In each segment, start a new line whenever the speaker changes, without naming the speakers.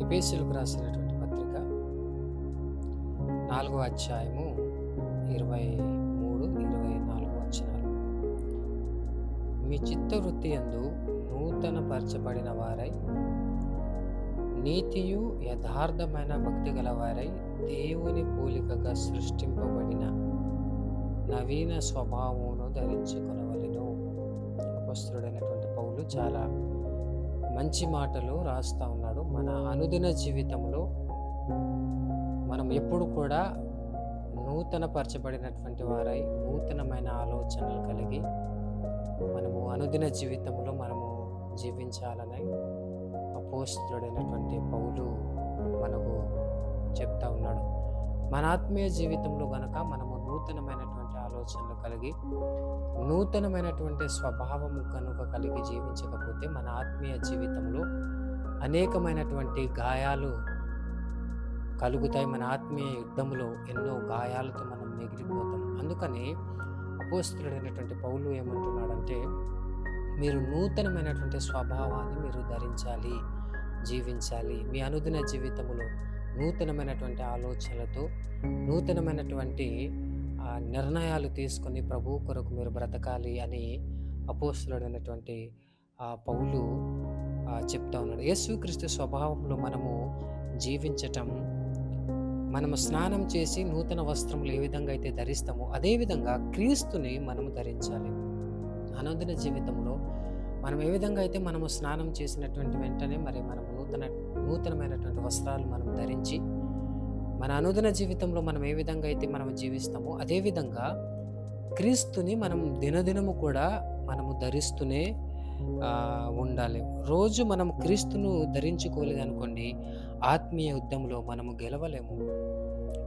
ఎపేసులకు రాసినటువంటి పత్రిక నాలుగో అధ్యాయము ఇరవై మూడు ఇరవై నాలుగు వచనాలు. మీ చిత్తవృత్తి యందు నూతన పరచబడిన వారై నీతియు యథార్థమైన భక్తి గలవారై దేవుని పోలికగా సృష్టింపబడిన నవీన స్వభావమును ధరించుకునవలను. అపస్తుడైనటువంటి పౌలు చాలా మంచి మాటలు రాస్తూ ఉన్నాడు. మన అనుదిన జీవితంలో మనం ఎప్పుడు కూడా నూతనపరచబడినటువంటి వారై నూతనమైన ఆలోచనలు కలిగి మనము అనుదిన జీవితంలో మనము జీవించాలని అపోస్తుడైనటువంటి పౌలు మనకు చెప్తా ఉన్నాడు. మన ఆత్మీయ జీవితంలో గనక మనము నూతనమైనటువంటి ఆలోచనలు కలిగి నూతనమైనటువంటి స్వభావం కనుక కలిగి జీవించకపోతే మన ఆత్మీయ జీవితంలో అనేకమైనటువంటి గాయాలు కలుగుతాయి. మన ఆత్మీయ యుద్ధంలో ఎన్నో గాయాలతో మనం మిగిలిపోతాం. అందుకని అపోస్తుడైనటువంటి పౌలు ఏమంటున్నాడంటే మీరు నూతనమైనటువంటి స్వభావాన్ని మీరు ధరించాలి జీవించాలి. మీ అనుదిన జీవితంలో నూతనమైనటువంటి ఆలోచనలతో నూతనమైనటువంటి నిర్ణయాలు తీసుకొని ప్రభు కొరకు మీరు బ్రతకాలి అని అపోస్తుడైనటువంటి ఆ పౌలు చెప్తా ఉన్నాడు యేసుక్రీస్తు స్వభావంలో మనము జీవించటం మనము స్నానం చేసి నూతన వస్త్రములు ఏ విధంగా అయితే ధరిస్తామో అదేవిధంగా క్రీస్తుని మనము ధరించాలి. అనుదిన జీవితంలో మనం ఏ విధంగా అయితే మనము స్నానం చేసినటువంటి వెంటనే మరి మనం నూతన నూతనమైనటువంటి వస్త్రాలు మనం ధరించి మన అనుదిన జీవితంలో మనం ఏ విధంగా అయితే మనం జీవిస్తామో అదేవిధంగా క్రీస్తుని మనం దినదినము కూడా మనము ధరిస్తూనే ఉండాలి. రోజు మనం క్రీస్తును ధరించుకోలేదు అనుకోండి ఆత్మీయ యుద్ధంలో మనము గెలవలేము.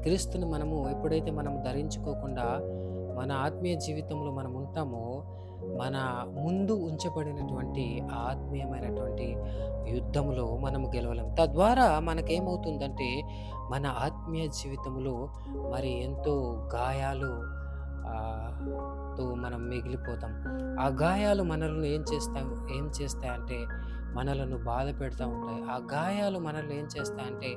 క్రీస్తుని మనము ఎప్పుడైతే మనం ధరించుకోకుండా మన ఆత్మీయ జీవితంలో మనం ఉంటామో మన ముందు ఉంచబడినటువంటి ఆత్మీయమైనటువంటి యుద్ధంలో మనము గెలవలేం తద్వారా మనకేమవుతుందంటే మన ఆత్మీయ జీవితంలో మరి ఎంతో గాయాలు తో మనం మిగిలిపోతాం. ఆ గాయాలు మనల్ని ఏం చేస్తాయి? ఏం చేస్తాయంటే మనలను బాధ పెడతా ఉంటాయి. ఆ గాయాలు మనల్ని ఏం చేస్తాయంటే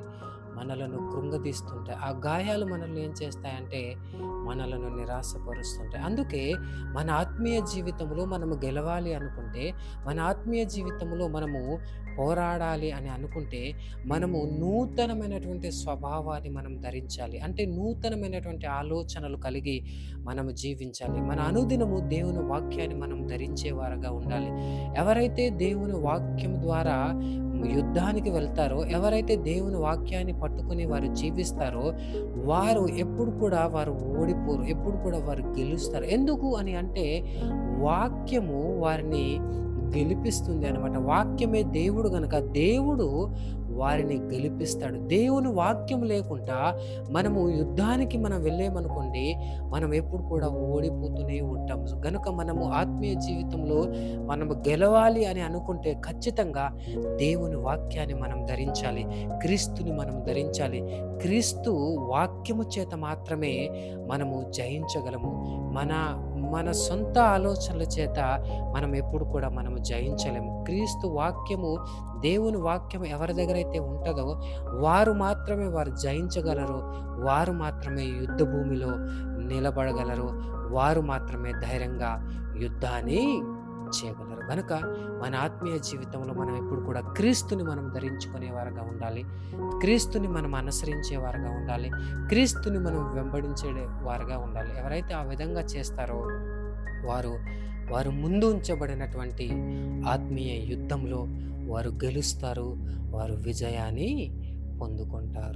మనలను కృంగదీస్తుంటాయి. ఆ గాయాలు మనల్ని ఏం చేస్తాయంటే మనలను నిరాశపరుస్తుంటాయి. అందుకే మన ఆత్మీయ జీవితంలో మనము గెలవాలి అనుకుంటే మన ఆత్మీయ జీవితంలో మనము పోరాడాలి అని అనుకుంటే మనము నూతనమైనటువంటి స్వభావాన్ని మనం ధరించాలి. అంటే నూతనమైనటువంటి ఆలోచనలు కలిగి మనము జీవించాలి. మన అనుదినము దేవుని వాక్యాన్ని మనం ధరించేవారుగా ఉండాలి. ఎవరైతే దేవుని వాక్యం ద్వారా యుద్ధానికి వెళ్తారో ఎవరైతే దేవుని వాక్యాన్ని పట్టుకుని వారు జీవిస్తారో వారు ఎప్పుడు కూడా వారు ఓడిపోరు ఎప్పుడు కూడా వారు గెలుస్తారు. ఎందుకు అని అంటే వాక్యము వారిని గెలిపిస్తుంది అనమాట వాక్యమే దేవుడు కనుక దేవుడు వారిని గెలిపిస్తాడు. దేవుని వాక్యం లేకుండా మనము యుద్ధానికి మనం వెళ్ళేమనుకోండి మనం ఎప్పుడు కూడా ఓడిపోతూనే ఉంటాం. కనుక మనము ఆత్మీయ జీవితంలో మనము గెలవాలి అని అనుకుంటే ఖచ్చితంగా దేవుని వాక్యాన్ని మనం ధరించాలి. క్రీస్తుని మనం ధరించాలి. క్రీస్తు వాక్యము చేత మాత్రమే మనము జయించగలము. మన మన సొంత ఆలోచనల చేత మనం ఎప్పుడు కూడా మనము జయించలేము. క్రీస్తు వాక్యము దేవుని వాక్యం ఎవరి దగ్గర అయితే ఉంటుందో వారు మాత్రమే వారు జయించగలరు. వారు మాత్రమే యుద్ధ భూమిలో నిలబడగలరు. వారు మాత్రమే ధైర్యంగా యుద్ధాన్ని చేయగలరు. కనుక మన ఆత్మీయ జీవితంలో మనం ఎప్పుడు కూడా క్రీస్తుని మనం ధరించుకునే వారుగా ఉండాలి. క్రీస్తుని మనం అనుసరించే వారుగా ఉండాలి. క్రీస్తుని మనం వెంబడించే వారుగా ఉండాలి. ఎవరైతే ఆ విధంగా చేస్తారో వారు వారు ముందు ఉంచబడినటువంటి ఆత్మీయ యుద్ధంలో వారు గెలుస్తారు. వారు విజయాన్ని పొందుకుంటారు.